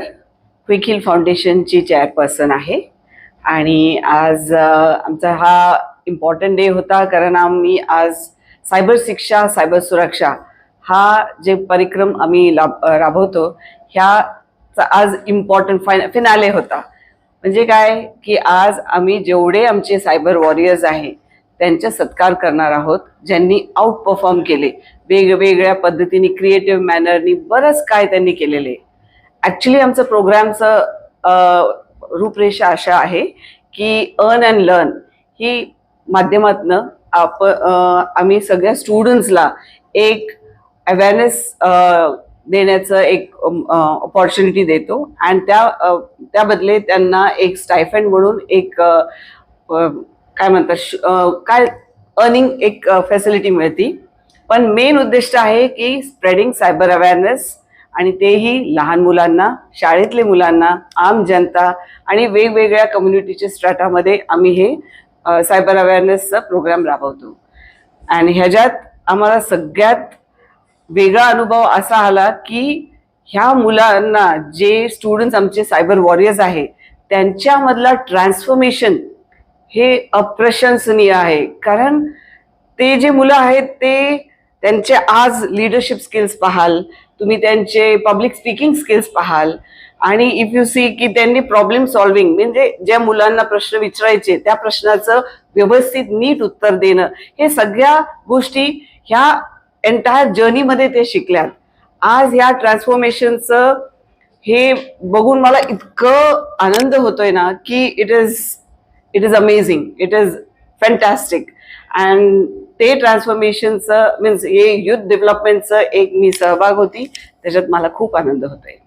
Quick hill फाउंडेशनची chairperson आहे. आणि आज आमचा हा इम्पॉर्टंट डे होता कारण आम्ही आज सायबर शिक्षा सायबर सुरक्षा हा जे परिक्रम आम्ही लाभ राबवतो ह्याचा आज इम्पॉर्टंट फाय फिनाले होता. म्हणजे काय? की आज आम्ही जेवढे आमचे सायबर वॉरियर्स आहे त्यांचा सत्कार करणार आहोत ज्यांनी आउट परफॉर्म केले वेगवेगळ्या पद्धतीने क्रिएटिव्ह मॅनरनी बरंच काय त्यांनी केलेले. ॲक्च्युली आमचं प्रोग्रामचं रूपरेषा अशा आहे की अर्न अँड लर्न ही माध्यमातनं आप आम्ही सगळ्या स्टुडंट्सला एक अवेअरनेस देण्याचं एक ऑपॉर्च्युनिटी देतो. आणि त्या त्याबदले त्यांना एक स्टायफंड म्हणून एक काय म्हणतात श- काय अर्निंग एक फॅसिलिटी मिळते. पण मेन उद्दिष्ट आहे की स्प्रेडिंग सायबर अवेअरनेस आणि तेही लहान मुलांना शाळेतले मुलांना आम जनता आणि वेगवेगळ्या कम्युनिटीच्या स्ट्राटामध्ये आम्ही हे सायबर अवेअरनेसचा प्रोग्राम राबवतो. आणि ह्याच्यात आम्हाला सगळ्यात वेगळा अनुभव असा आला की ह्या मुलांना जे स्टुडंट्स आमचे सायबर वॉरियर्स आहे त्यांच्यामधला ट्रान्सफॉर्मेशन हे अप्रशंसनीय आहे. कारण ते जे मुलं आहेत ते त्यांचे आज लिडरशिप स्किल्स पाहाल तुम्ही त्यांचे पब्लिक स्पीकिंग स्किल्स पाहाल. आणि इफ यू सी की त्यांनी प्रॉब्लेम सॉल्विंग म्हणजे ज्या मुलांना प्रश्न विचारायचे त्या प्रश्नाचं व्यवस्थित नीट उत्तर देणं हे सगळ्या गोष्टी ह्या एन्टायर जर्नीमध्ये ते शिकल्यात. आज ह्या ट्रान्सफॉर्मेशनचं हे बघून मला इतकं आनंद होतोय ना की it is it is amazing it is fantastic and ते ट्रान्सफॉर्मेशनचं मीन्स हे युथ डेव्हलपमेंटचं एक मी सहभाग होती. त्याच्यात मला खूप आनंद होतोय.